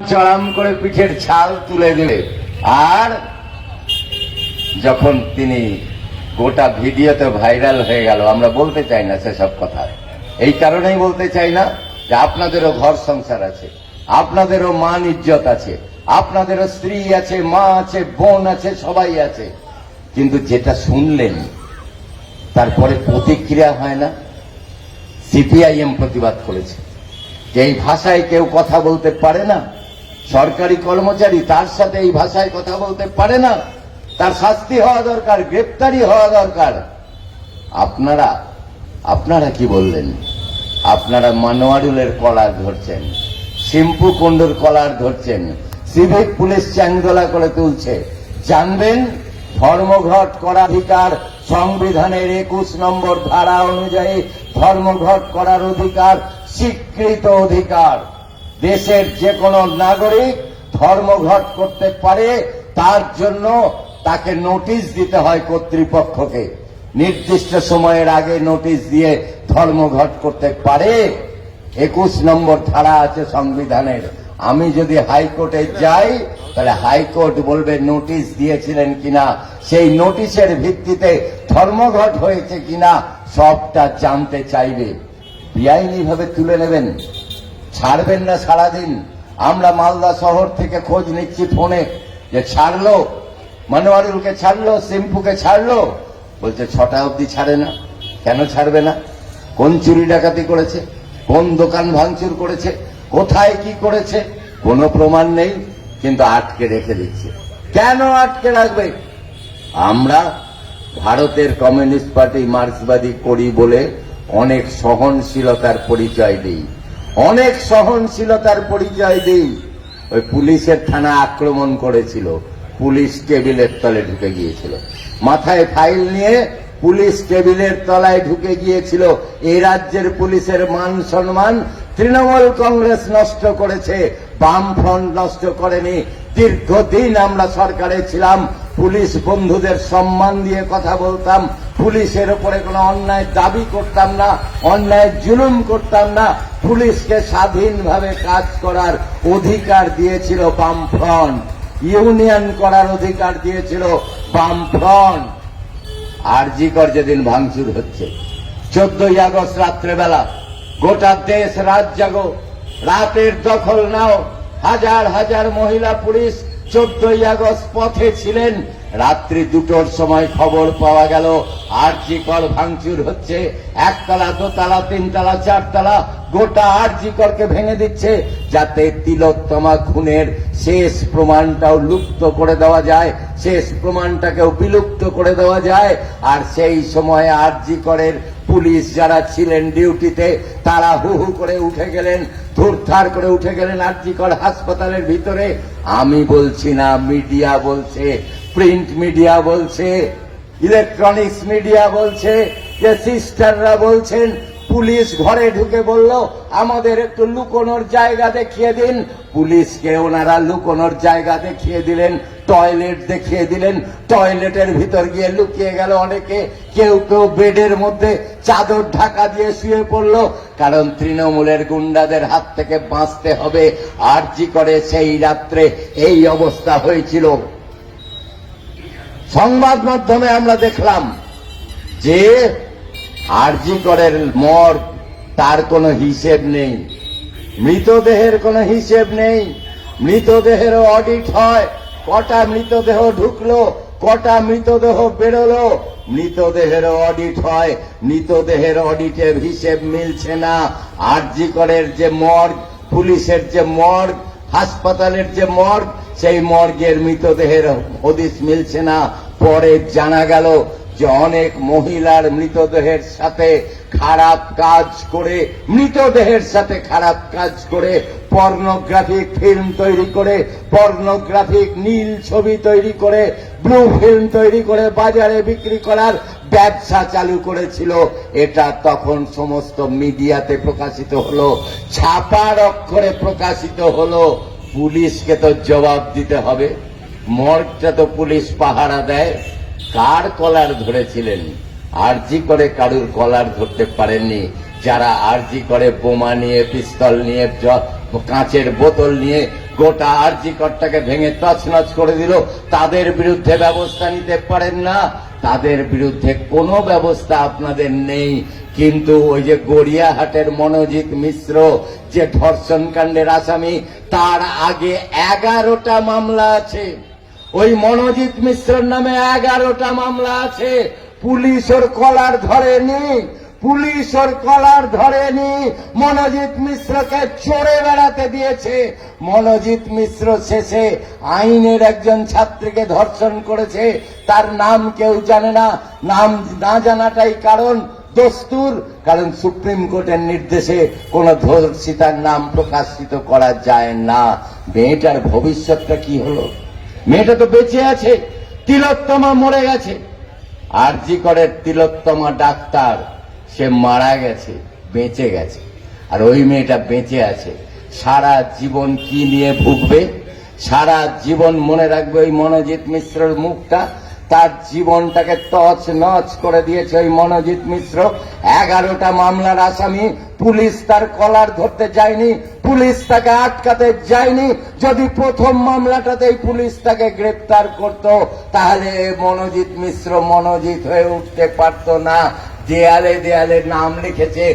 চড়াম করে পিঠের ছাল তুলে দেবে। আর যখন তিনি গোটা ভিডিওতে ভাইরাল হয়ে গেল, আমরা বলতে চাই না সেসব কথা। এই কারণেই বলতে চাই না যে আপনাদেরও ঘর সংসার আছে, আপনাদেরও মান ইজ্জত আছে, আপনাদেরও স্ত্রী আছে, মা আছে, বোন আছে, সবাই আছে। কিন্তু যেটা শুনলেন, তারপরে প্রতিক্রিয়া হয় না? সিপিআইএম প্রতিবাদ করেছে। যে এই ভাষায় কেউ কথা বলতে পারে না সরকারি কর্মচারী তার সাথে এই ভাষায় কথা বলতে পারে না। তার শাস্তি হওয়া দরকার, গ্রেপ্তারি হওয়া দরকার। আপনারা আপনারা কি বললেন? আপনারা মানোয়ারুলের কলার ধরছেন, শিম্পু কুণ্ডুর কলার ধরছেন, সিভিক পুলিশ চ্যাংদোলা করে তুলছে। জানবেন, ধর্মঘট করার অধিকার সংবিধানের একুশ নম্বর ধারা অনুযায়ী ধর্মঘট করার অধিকার স্বীকৃত অধিকার। দেশের যে কোনো নাগরিক ধর্মঘট করতে পারে, তার জন্য তাকে নোটিশ দিতে হয় কর্তৃপক্ষকে। নির্দিষ্ট সময়ের আগে নোটিশ দিয়ে ধর্মঘট করতে পারে। একুশ নম্বর ধারা আছে সংবিধানের। আমি যদি হাইকোর্টে যাই, তাহলে হাইকোর্ট বলবে নোটিশ দিয়েছিলেন কিনা, সেই নোটিশের ভিত্তিতে ধর্মঘট হয়েছে কিনা, সবটা জানতে চাইবে। বেআইনি ভাবে তুলে নেবেন। ছাড়বেন না সারাদিন। আমরা মালদা শহর থেকে খোঁজ নিচ্ছি ফোনে যে ছাড়লো, মনোয়ারুলকে ছাড়লো, সিম্পুকে ছাড়লো। বলছে, ছটা অবধি ছাড়ে না। কেন ছাড়বে না? কোন চুরি ডাকাতি করেছে? কোন দোকান ভাঙচুর করেছে? কোথায় কি করেছে? কোনো প্রমাণ নেই, কিন্তু আটকে রেখে দিচ্ছে। কেন আটকে রাখবে? আমরা ভারতের কমিউনিস্ট পার্টি মার্ক্সবাদী করি বলে অনেক সহনশীলতার পরিচয় দিই। অনেক সহনশীলতার পরিচয় দিই। ওই পুলিশের থানা আক্রমণ করেছিল। পুলিশ টেবিলের তলে ঢুকে গিয়েছিল। মাথায় ফাইল নিয়ে পুলিশ টেবিলের তলায় ঢুকে গিয়েছিল। এই রাজ্যের পুলিশের মান সম্মান তৃণমূল কংগ্রেস নষ্ট করেছে। বামফ্রন্ট নষ্ট করেনি। দীর্ঘদিন আমরা সরকারে ছিলাম। পুলিশ বন্ধুদের সম্মান দিয়ে কথা বলতাম। পুলিশের উপরে কোনো অন্যায় দাবি করতাম না, অন্যায় জুলুম করতাম না। পুলিশকে স্বাধীনভাবে কাজ করার অধিকার দিয়েছিল বামফ্রন্ট। ইউনিয়ন করার অধিকার দিয়েছিল বামফ্রন্ট। আরজিকর যেদিন ভাঙচুর হচ্ছে। চোদ্দই আগস্ট রাত্রেবেলা গোটা দেশ রাত জাগো। রাতের দখল নাও। হাজার হাজার মহিলা পুলিশ চোদ্দই আগস্ট পথে ছিলেন। রাত্রি দুটোর সময় খবর পাওয়া গেল আর জি আরজিকর ভাঙচুর হচ্ছে। একতলা, দোতলা, তিনতলা, চারতলা, গোটা আর জি আরজিকরকে ভেঙে দিচ্ছে, যাতে তিলোত্তমা খুনের শেষ প্রমাণটাও লুপ্ত করে দেওয়া যায়, শেষ প্রমাণটাকেও বিলুপ্ত করে দেওয়া যায়। আর সেই সময় আরজিকরের পুলিশ যারা ছিলেন ডিউটিতে, তারা হু হু করে উঠে গেলেন, ধূরধার করে উঠে গেলেন আরজিকর হাসপাতালের ভিতরে। আমি বলছি না, মিডিয়া বলছে, প্রিন্ট মিডিয়া বলছে, ইলেকট্রনিক্স মিডিয়া বলছে, যে সিস্টাররা বলছেন পুলিশ ঘরে ঢুকে বলল, আমাদের একটু লুকোনোর জায়গা দেখিয়ে দিন। পুলিশকে ওনারা লুকোনোর জায়গা দেখিয়ে দিলেন, টয়লেট দেখিয়ে দিলেন। টয়লেটের ভিতর গিয়ে লুকিয়ে গেল অনেকে। কেউ কেউ বেডের মধ্যে চাদর ঢাকা দিয়ে শুয়ে পড়ল, কারণ তৃণমূলের গুন্ডাদের হাত থেকে বাঁচতে হবে। আর জি করে সেই রাত্রে এই অবস্থা হয়েছিল? সংবাদ মাধ্যমে আমরা দেখলাম যে আরজি করের মর, তার কোনো হিসেব নেই। মৃতদেহের কোনো হিসেব নেই। মৃতদেহের অডিট হয়। কটা মৃতদেহ ঢুকলো, কটা মৃতদেহ বেরোলো। মৃতদেহের অডিট হয়। মৃতদেহের অডিটের হিসেব মিলছে না। আরজি করের যে মর্গ, পুলিশের যে মর্গ, হাসপাতালের যে মর্গ, সেই মর্গের মৃতদেহের হদিস মিলছে না। পরে জানা গেল যে অনেক মহিলার মৃতদেহের সাথে খারাপ কাজ করে, মৃতদেহের সাথে খারাপ কাজ করে, পর্নোগ্রাফিক ফিল্ম তৈরি করে, পর্নোগ্রাফিক নীল ছবি তৈরি করে, ব্লু ফিল্ম তৈরি করে বাজারে বিক্রি করার ব্যবসা চালু করেছিল। এটা তখন সমস্ত মিডিয়াতে প্রকাশিত হলো ছাপার অক্ষরে প্রকাশিত হলো। পুলিশকে তো জবাব দিতে হবে। মর্গটা তো পুলিশ পাহারা দেয়, কার কলার ধরেছিলেন? আরজি করে কারুর কলার ধরতে পারেননি। যারা আরজি করে বোমা নিয়ে, পিস্তল নিয়ে কাঁচের বোতল নিয়ে গোটা আরজি কর্তাকে ভেঙে তছনছ করে দিল, তাদের বিরুদ্ধে ব্যবস্থা নিতে পারেন না। তাদের বিরুদ্ধে কোনো ব্যবস্থা আপনাদের নেই। কিন্তু ওই যে গড়িয়াহাটের মনোজিৎ মিশ্র, যে ধর্ষণ কাণ্ডের আসামি, তার আগে এগারোটা মামলা আছে। ওই মনোজিৎ মিশ্রের নামে এগারোটা মামলা আছে। পুলিশ ওর কলার ধরেনি। পুলিশ ওর কলার ধরেনি। মনোজিৎ মিশ্রকে চড়ে বেড়াতে দিয়েছে। মনোজিৎ মিশ্র শেষে আইনের একজন ছাত্রীকে ধর্ষণ করেছে। তার নাম কেউ জানে না। নাম না জানাটাই কারণ দস্তুর। কারণ সুপ্রিম কোর্টের নির্দেশে কোন ধর্ষিতার নাম প্রকাশিত করা যায় না। মেয়েটার ভবিষ্যৎটা কি হলো? মেয়েটা তো বেঁচে আছে, তিলোত্তমা মরে গেছে। আর জি করে তিলোত্তমা ডাক্তার, সে মারা গেছে, বেঁচে গেছে। আর ওই মেয়েটা বেঁচে আছে। সারা জীবন কি নিয়ে ভুগবে? সারা জীবন মনে রাখবে ওই মনোজিৎ মিশ্রর মুখটা তার জীবনটাকে তছ নচ করে দিয়েছে ওই মনোজিৎ মিশ্র। এগারোটা মামলার আসামি, পুলিশ তার কলার ধরতে যায়নি, পুলিশ তাকে আটকাতে যায়নি। যদি প্রথম মামলাটাতেই পুলিশ তাকে গ্রেপ্তার করত, তাহলে মনোজিৎ মিশ্র মনোজিৎ হয়ে উঠতে পারতো না। দেয়ালে দেয়ালে নাম লিখেছে